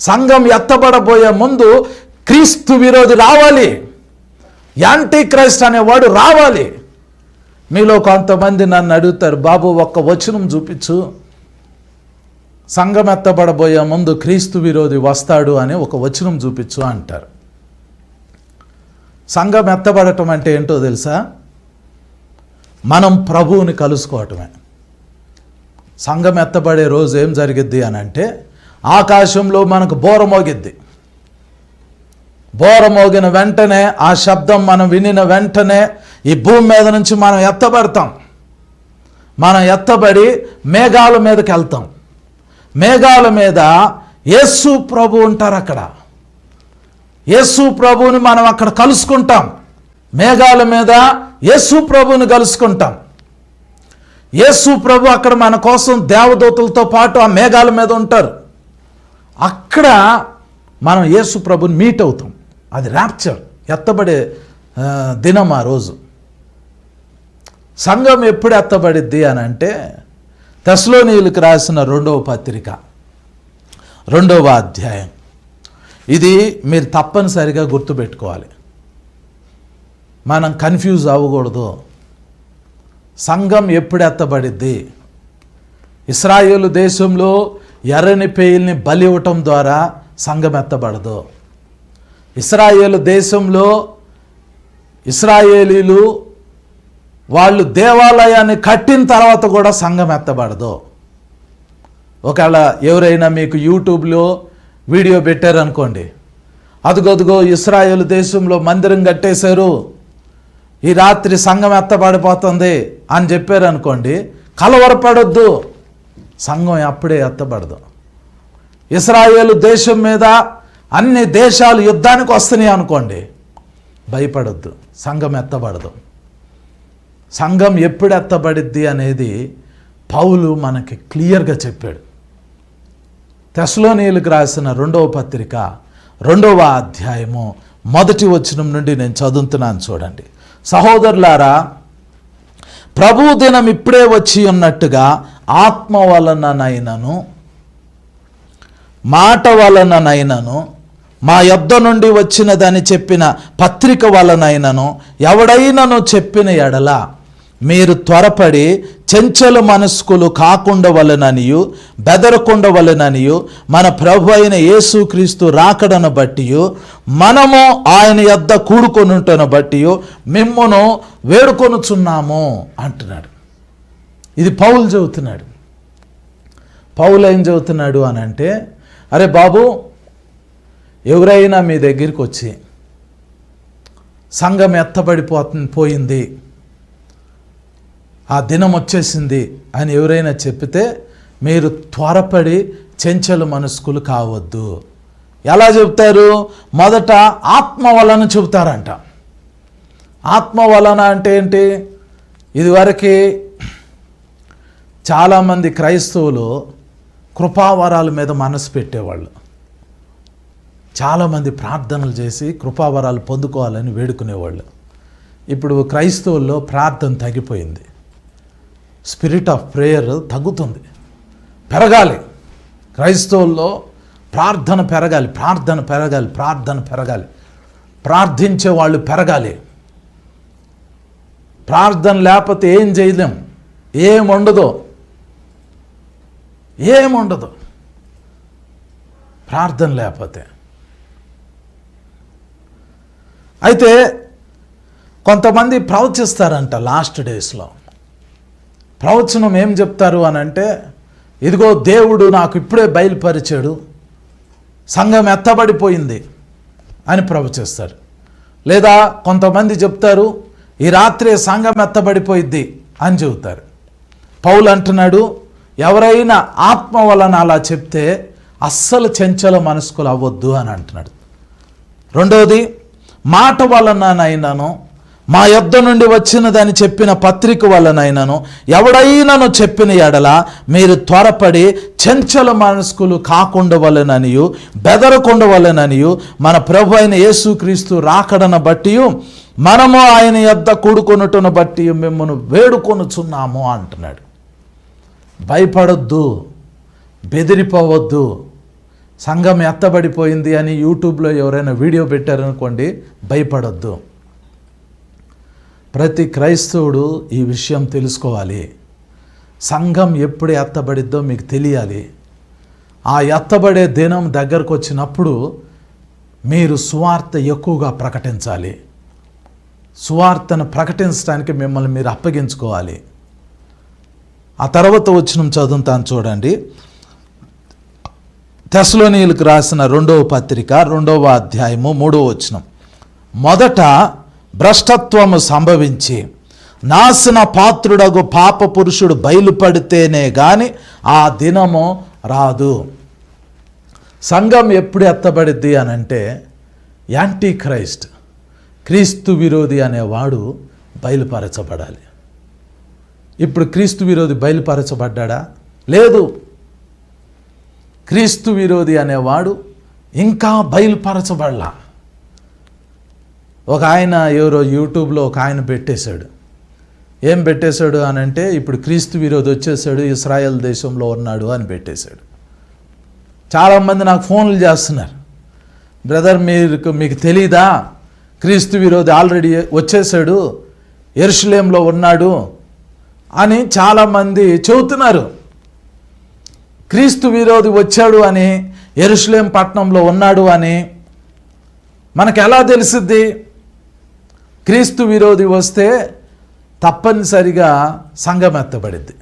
సంఘం ఎత్తబడబోయే ముందు క్రీస్తు విరోధి రావాలి. యాంటీ క్రైస్ట్ అనేవాడు రావాలి. మీలో కొంతమంది నన్ను అడుగుతారు బాబు ఒక్క వచనం చూపించు. సంఘం ఎత్తబడబోయే ముందు క్రీస్తు విరోధి వస్తాడు అని ఒక వచనం చూపించు అంటారు. సంఘం ఎత్తబడటం అంటే ఏంటో తెలుసా? మనం ప్రభువుని కలుసుకోవటమే. సంఘం ఎత్తబడే రోజు ఏం జరిగిద్ది అని అంటే ఆకాశంలో మనకు బోర మోగిద్ది. బోర మోగిన వెంటనే ఆ శబ్దం మనం వినిన వెంటనే ఈ భూమి మీద నుంచి మనం ఎత్తబడతాం. మనం ఎత్తబడి మేఘాల మీదకి వెళ్తాం. మేఘాల మీద యేసు ప్రభు ఉంటారు అక్కడ. యేసు ప్రభుని మనం అక్కడ కలుసుకుంటాం. మేఘాల మీద యేసు ప్రభుని కలుసుకుంటాం. యేసు ప్రభు అక్కడ మన కోసం దేవదూతలతో పాటు ఆ మేఘాల మీద ఉంటారు. అక్కడ మనం యేసు ప్రభుని మీట్ అవుతాం. అది ర్యాప్చర్ ఎత్తబడే దినం ఆ రోజు. సంఘం ఎప్పుడు ఎత్తబడిద్ది అని అంటే తెస్లోనీయులకు రాసిన రెండవ పత్రిక రెండవ అధ్యాయం. ఇది మీరు తప్పనిసరిగా గుర్తుపెట్టుకోవాలి. మనం కన్ఫ్యూజ్ అవ్వకూడదు. సంఘం ఎప్పుడు ఎత్తబడిద్ది? ఇస్రాయేల్ దేశంలో ఎర్రని పేయిల్ని బలి ఇవ్వటం ద్వారా సంఘం ఎత్తబడదు ఇస్రాయేలు దేశంలో ఇస్రాయేలీలు వాళ్ళు దేవాలయాన్ని కట్టిన తర్వాత కూడా సంఘం ఎత్తబడదు ఒకవేళ ఎవరైనా మీకు యూట్యూబ్లో వీడియో పెట్టారనుకోండి అదుగదుగో ఇస్రాయేల్ దేశంలో మందిరం కట్టేశారు ఈ రాత్రి సంఘం ఎత్తబడిపోతుంది అని చెప్పారనుకోండి కలవరపడొద్దు. సంఘం అప్పుడే ఎత్తబడదు. ఇస్రాయేలు దేశం మీద అన్ని దేశాలు యుద్ధానికి వస్తున్నాయి అనుకోండి భయపడొద్దు. సంఘం ఎత్తబడదు. సంఘం ఎప్పుడు ఎత్తబడిద్ది అనేది పౌలు మనకి క్లియర్గా చెప్పాడు. తెస్లోనీలకు రాసిన రెండవ పత్రిక రెండవ అధ్యాయము మొదటి వచనం నుండి నేను చదువుతున్నాను చూడండి. సహోదరులారా ప్రభు దినం ఇప్పుడే వచ్చి ఉన్నట్టుగా ఆత్మ వలననైనను మాట వలననైనను మా యొద్ద నుండి వచ్చినదని చెప్పిన పత్రిక వలనైనను ఎవడైనను చెప్పిన ఎడల మీరు త్వరపడి చెంచల మనస్కులు కాకుండవలననియు బెదరకుండవలననియు మన ప్రభు అయిన యేసుక్రీస్తు రాకడను బట్టి మనము ఆయన యొద్ద కూడుకొనుటను బట్టి మిమ్మను వేడుకొనుచున్నాము అంటున్నాడు. ఇది పౌలు చెబుతున్నాడు పౌలు ఏం చెబుతున్నాడు అని అంటే అరే బాబు ఎవరైనా మీ దగ్గరికి వచ్చి సంఘం ఎత్తబడిపోతుంది పోయింది ఆ దినం వచ్చేసింది అని ఎవరైనా చెప్పితే మీరు త్వరపడి చెంచలు మనస్కులు కావద్దు. ఎలా చెప్తారు మొదట ఆత్మ వలన చెబుతారంట. ఆత్మ వలన అంటే ఏంటి? ఇదివరకు చాలామంది క్రైస్తవులు కృపావరాల మీద మనసు పెట్టేవాళ్ళు. చాలామంది ప్రార్థనలు చేసి కృపావరాలు పొందుకోవాలని వేడుకునేవాళ్ళు. ఇప్పుడు క్రైస్తవుల్లో ప్రార్థన తగ్గిపోయింది. స్పిరిట్ ఆఫ్ ప్రేయర్ తగ్గుతుంది. పెరగాలి. క్రైస్తవుల్లో ప్రార్థన పెరగాలి ప్రార్థన పెరగాలి ప్రార్థన పెరగాలి. ప్రార్థించే వాళ్ళు పెరగాలి. ప్రార్థన లేకపోతే ఏం చేయలేం. ఏం ఉండదో ఏముండదు. ప్రార్థన లేకపోతే. అయితే కొంతమంది ప్రవచిస్తారంట లాస్ట్ డేస్లో. ప్రవచనం ఏం చెప్తారు అని అంటే ఇదిగో దేవుడు నాకు ఇప్పుడే బయలుపరిచాడు. సంఘం ఎత్తబడిపోయింది అని ప్రవచిస్తారు. లేదా కొంతమంది చెప్తారు ఈ రాత్రి సంఘం ఎత్తబడిపోయిద్ది అని చెబుతారు. పౌలు అంటున్నాడు ఎవరైనా ఆత్మ వలన అలా చెప్తే అస్సలు చెంచల మనస్కులు అవ్వద్దు అని అంటున్నాడు. రెండవది మాట వలననైనాను మా యొద్ద నుండి వచ్చినదని చెప్పిన పత్రిక వలనైనాను ఎవడైనాను చెప్పిన ఎడల మీరు త్వరపడి చెంచల మనస్కులు కాకుండవలెననియు బెదరకుండవలెననియు మన ప్రభు అయిన యేసుక్రీస్తు రాకడను బట్టి మనము ఆయన యొద్ద కూడుకొనుటను బట్టి మిమ్మల్ని వేడుకొనుచున్నాము అంటున్నాడు. భయపడొద్దు బెదిరిపోవద్దు. సంఘం ఎత్తబడిపోయింది అని యూట్యూబ్లో ఎవరైనా వీడియో పెట్టారనుకోండి భయపడొద్దు. ప్రతి క్రైస్తవుడు ఈ విషయం తెలుసుకోవాలి. సంఘం ఎప్పుడు ఎత్తబడిద్దో మీకు తెలియాలి. ఆ ఎత్తబడే దినం దగ్గరకు వచ్చినప్పుడు మీరు సువార్త ఎక్కువగా ప్రకటించాలి. సువార్తను ప్రకటించడానికి మిమ్మల్ని మీరు అప్పగించుకోవాలి. ఆ తర్వాత వచ్చిన చదువుతాను చూడండి. తెసలోనీయులకు రాసిన రెండవ పత్రిక రెండవ అధ్యాయము మూడవ వచనం. మొదట భ్రష్టత్వము సంభవించి నాశన పాత్రుడగు పాప పురుషుడు బయలుపడితేనే కానీ ఆ దినము రాదు. సంఘం ఎప్పుడు ఎత్తబడిద్ది అని అంటే యాంటీ క్రైస్ట్ క్రీస్తు విరోధి అనేవాడు బయలుపరచబడాలి. ఇప్పుడు క్రీస్తు విరోధి బయలుపరచబడ్డా లేదు. క్రీస్తు విరోధి అనేవాడు ఇంకా బయలుపరచబడలా. ఒక ఆయన ఎవరో యూట్యూబ్లో ఒక ఆయన పెట్టేశాడు. ఏం పెట్టేశాడు అని అంటే ఇప్పుడు క్రీస్తు విరోధి వచ్చేసాడు ఇస్రాయల్ దేశంలో ఉన్నాడు అని పెట్టేశాడు. చాలామంది నాకు ఫోన్లు చేస్తున్నారు. బ్రదర్ మీరు మీకు తెలీదా? క్రీస్తు విరోధి ఆల్రెడీ వచ్చేసాడు ఎరుషులేంలో ఉన్నాడు అని చాలామంది చెబుతున్నారు. క్రీస్తు విరోధి వచ్చాడు అని ఎరుషులేం పట్టణంలో ఉన్నాడు అని. మనకు ఎలా తెలిసిద్ది? క్రీస్తు విరోధి వస్తే తప్పనిసరిగా సంఘం ఎత్తబడిద్ది.